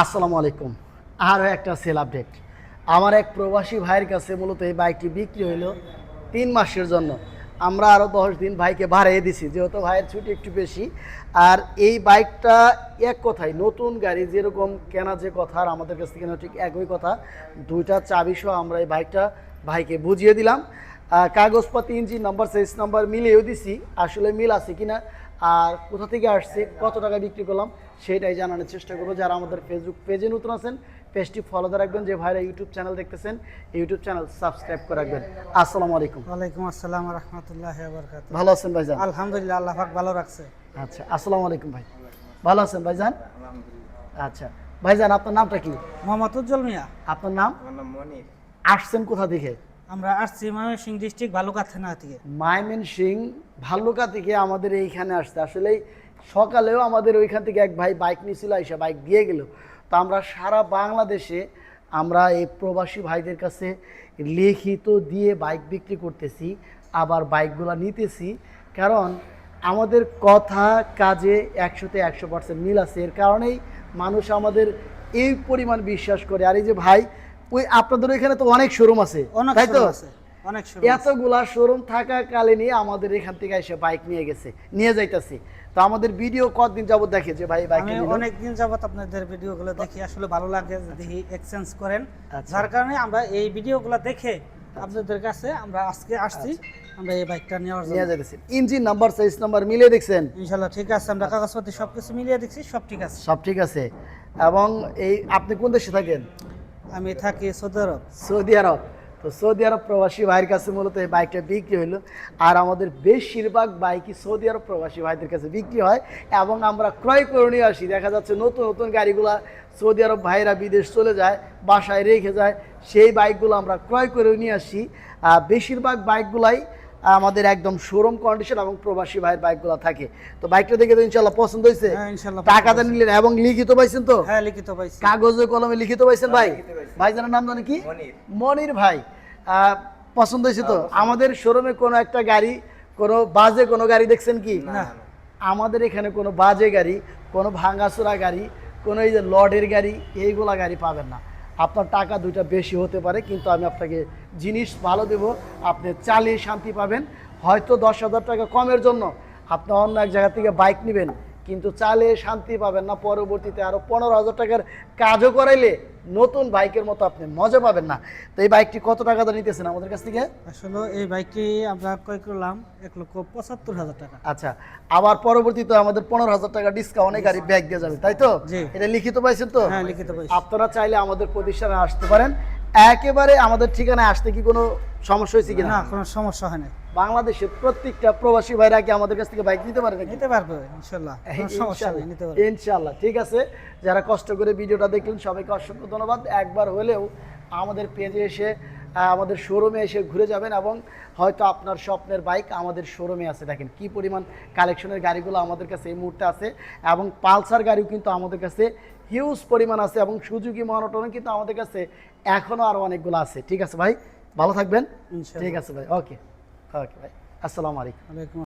আসসালামু আলাইকুম। আরও একটা সেল আপডেট। আমার এক প্রবাসী ভাইয়ের কাছে মূলত এই বাইকটি বিক্রি হইল তিন মাসের জন্য। আমরা আরও দশ দিন ভাইকে বাড়িয়ে দিছি, যেহেতু ভাইয়ের ছুটি একটু বেশি। আর এই বাইকটা এক কথায় নতুন গাড়ি, যেরকম কেনা যে কথা, আর আমাদের কাছ থেকে নেওয়া ঠিক একই কথা, দুইটা চাবি সহ আমরা এই বাইকটা ভাইকে বুঝিয়ে দিলাম। কাগজপাতি, ইঞ্জিন নাম্বার, সাইজ নাম্বার মিলিয়েও দিছি। আসলে মিল আছে কিনা আর কোথা থেকে আসছে কত টাকা বিক্রি করলাম সেটাই জানানোর চেষ্টা করব। যারা আমাদের ফেসবুক পেজে নতুন আছেন পেজটি ফলো দিয়ে রাখবেন। যে ভাইরা ইউটিউব চ্যানেল দেখতেছেন ইউটিউব চ্যানেল সাবস্ক্রাইব করে রাখবেন। আসসালামু আলাইকুম। ওয়ালাইকুম আসসালাম রহমতুল্লাহ ভালো আছেন ভাইজান? আলহামদুলিল্লাহ আল্লাহ পাক ভালো রাখছে। আচ্ছা আসসালামু আলাইকুম ভাই। ভালো আছেন ভাইজান? আচ্ছা ভাইজান আপনার নামটা কি? মোহাম্মদ উজ্জ্বল মিয়া। আপনার নাম? আসছেন কোথা থেকে? আমরা আসছি ময়মনসিংহ ডিস্ট্রিক্ট ভালুকা থানা থেকে। মাইমেন সিং ভাল্লুকা থেকে আমাদের এইখানে আসতে আসলে সকালেও আমাদের ওইখান থেকে এক ভাই বাইক নিয়েছিল এসে বাইক দিয়ে গেল। তো আমরা সারা বাংলাদেশে আমরা এই প্রবাসী ভাইদের কাছে লিখিত দিয়ে বাইক বিক্রি করতেছি, আবার বাইকগুলো নিতেছি। কারণ আমাদের কথা কাজে একশোতে একশো পার্সেন্ট মিল আছে। এর কারণেই মানুষ আমাদের এই পরিমাণ বিশ্বাস করে। আর এই যে ভাই ওই আপনাদের ওইখানে তো অনেক শোরুম আছে তাই তো? অনেক এতগুলা শোরুম থাকাকালীনই আমাদের এখান থেকে এসে বাইক নিয়ে গেছে নিয়ে যাইতাছি। তো আমাদের ভিডিও কতদিন যাবত দেখে? যে ভাই বাইক আমি অনেক দিন যাবত আপনাদের ভিডিওগুলো দেখি আসলে ভালো লাগে দেখি এক্সচেঞ্জ করেন। আচ্ছা। যার কারণে আমরা এই ভিডিওগুলো দেখে আপনাদের কাছে আমরা আজকে আসছি আমরা এই বাইকটা নেওয়ার নিয়ে জন্য যাইতেছি। ইঞ্জিন নাম্বার সাইজ নাম্বার মিলিয়ে দেখছেন? ইনশাল্লাহ ঠিক আছে আমরা কাগজপত্র সবকিছু মিলিয়ে দেখছি সব ঠিক আছে। সব ঠিক আছে। এবং এই আপনি কোন দেশে থাকেন? আমি থাকি সৌদি আরব। সৌদি আরব। তো সৌদি আরব প্রবাসী ভাইয়ের কাছে মূলত এই বাইকটা বিক্রি হলো আর আমাদের বেশিরভাগ বাইকই সৌদি আরব প্রবাসী ভাইদের কাছে বিক্রি হয় এবং আমরা ক্রয় করে নিয়ে আসি। দেখা যাচ্ছে নতুন নতুন গাড়িগুলা সৌদি আরব ভাইরা বিদেশ চলে যায় বাসায় রেখে যায়। সেই বাইকগুলো আমরা ক্রয় করে নিয়ে আসি। আর বেশিরভাগ বাইকগুলাই আমাদের একদম শোরুম কন্ডিশন এবং প্রবাসী ভাইয়ের বাইকগুলো থাকে। তো বাইকটা দেখে তো ইনশাল্লাহ পছন্দ হয়েছে হ্যাঁ টাকাটা নিলেন এবং লিখিত পাইছেন তো? হ্যাঁ লিখিত পাইছি। কাগজে কলমে লিখিত পাইছেন ভাই? ভাইজানের নাম জানে কি? মনির। ভাই। পছন্দ হয়েছে তো? আমাদের শোরুমে কোনো একটা গাড়ি কোনো বাজে কোনো গাড়ি দেখছেন কি? না। আমাদের এখানে কোনো বাজে গাড়ি কোনো ভাঙাচোরা গাড়ি কোনো এই যে লডের গাড়ি এইগুলা গাড়ি পাবেন না। আপনার টাকা দুইটা বেশি হতে পারে কিন্তু আমি আপনাকে জিনিস ভালো দেব আপনি চালিয়ে শান্তি পাবেন। হয়তো দশ হাজার টাকা কমের জন্য আপনি অন্য এক জায়গা থেকে বাইক নেবেন কিন্তু চালে শান্তি পাবেন না পরবর্তীতে আরও পনেরো হাজার টাকার কাজও করাইলে নতুন বাইকের মতো আপনি মজা পাবেন না। তো এই বাইকটি কত টাকা দিয়ে নিতেছেন আমাদের কাছ থেকে? আসলে এই বাইকটি আমরা ক্রয় করলাম এক লক্ষ পঁচাত্তর হাজার টাকা। আচ্ছা আবার পরবর্তীতে আমাদের পনেরো হাজার টাকা ডিসকাউন্টে গাড়ি ব্যাগ দিয়ে যাবে তাই তো। এটা লিখিত পাইছেন তো? হ্যাঁ লিখিত পাইছি। আপনারা চাইলে আমাদের প্রতিষ্ঠানে আসতে পারেন। একেবারে আমাদের ঠিকানায় আসতে কি কোনো সমস্যা হয়েছে কিনা? না কোনো সমস্যা হয় না বাংলাদেশের প্রত্যেকটা প্রবাসী ভাইরা কি আমাদের কাছ থেকে বাইক নিতে পারে নাকি? নিতে পারবে সমস্যা নেই নিতে পারবে। ইনশাল্লাহ ঠিক আছে? যারা কষ্ট করে ভিডিওটা দেখলেন সবাইকে অসংখ্য ধন্যবাদ। একবার হলেও আমাদের পেজে এসে আমাদের শোরুমে এসে ঘুরে যাবেন এবং হয়তো আপনার স্বপ্নের বাইক আমাদের শোরুমে আছে। দেখেন কি পরিমাণ কালেকশনের গাড়িগুলো আমাদের কাছে এই মুহূর্তে আছে এবং পালসার গাড়িও কিন্তু আমাদের কাছে হিউজ পরিমাণ আছে এবং সুযোগী মনোটন কিন্তু আমাদের কাছে এখনও আরও অনেকগুলো আছে। ঠিক আছে ভাই? ভালো থাকবেন? ঠিক আছে ভাই। ওকে। ওকে ভাই। আসসালামু আলাইকুম।